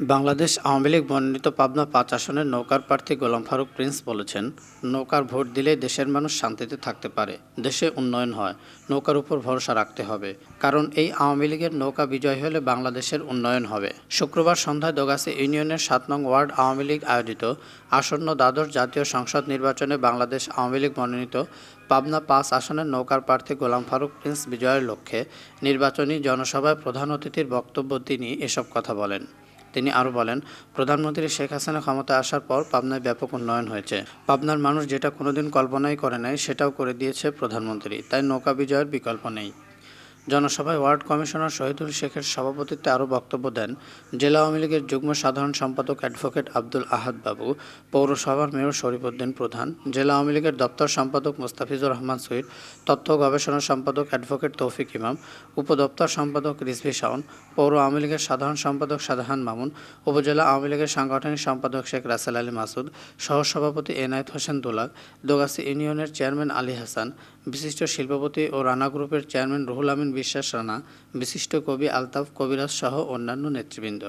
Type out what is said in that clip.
বাংলাদেশ আওয়ামী লীগ মনোনীত পাবনা পাঁচ আসনের নৌকার প্রার্থী গোলাম ফারুক প্রিন্স বলেছেন, নৌকার ভোট দিলেই দেশের মানুষ শান্তিতে থাকতে পারে, দেশে উন্নয়ন হয়, নৌকার উপর ভরসা রাখতে হবে। কারণ এই আওয়ামী লীগের নৌকা বিজয় হলে বাংলাদেশের উন্নয়ন হবে। শুক্রবার সন্ধ্যায় দোগাছি ইউনিয়নের সাত নং ওয়ার্ড আওয়ামী লীগ আয়োজিত আসন্ন দ্বাদশ জাতীয় সংসদ নির্বাচনে বাংলাদেশ আওয়ামী লীগ মনোনীত পাবনা পাঁচ আসনের নৌকার প্রার্থী গোলাম ফারুক প্রিন্স বিজয়ের লক্ষ্যে নির্বাচনী জনসভায় প্রধান অতিথির বক্তব্য তিনি এসব কথা বলেন। তিনি আরও বলেন, প্রধানমন্ত্রী শেখ হাসিনা ক্ষমতা আসার পর পাবনায় ব্যাপক উন্নয়ন হয়েছে। পাবনার মানুষ যেটা কোনোদিন কল্পনাই করে নাই, সেটাও করে দিয়েছে প্রধানমন্ত্রী। তাই নৌকা বিজয়ের বিকল্প নেই। জনসভায় ওয়ার্ড কমিশনার শহীদুল শেখের সভাপতিত্বে আরও বক্তব্য দেন জেলা আওয়ামী লীগের যুগ্ম সাধারণ সম্পাদক অ্যাডভোকেট আব্দুল আহাদ বাবু, পৌরসভার মেয়র শরীফউদ্দিন প্রধান, জেলা আওয়ামী লীগের দপ্তর সম্পাদক মোস্তাফিজুর রহমান সুইট, তথ্য গবেষণা সম্পাদক অ্যাডভোকেট তৌফিক ইমাম, উপদপ্তর সম্পাদক রিজভি শাওন, পৌর আওয়ামী লীগের সাধারণ সম্পাদক শাহজাহান মামুন, উপজেলা আওয়ামী লীগের সাংগঠনিক সম্পাদক শেখ রাসেল আলী মাসুদ, সহসভাপতি এনায়েত হোসেন দুলাল দোগাসি ইউনিয়নের চেয়ারম্যান আলী হাসান, বিশিষ্ট শিল্পপতি ও রানা গ্রুপের চেয়ারম্যান রুহুল আমিন বিশ্বাস রানা বিশিষ্ট কবি আলতাফ কবিরাজ সহ অন্যান্য নেতৃবৃন্দ।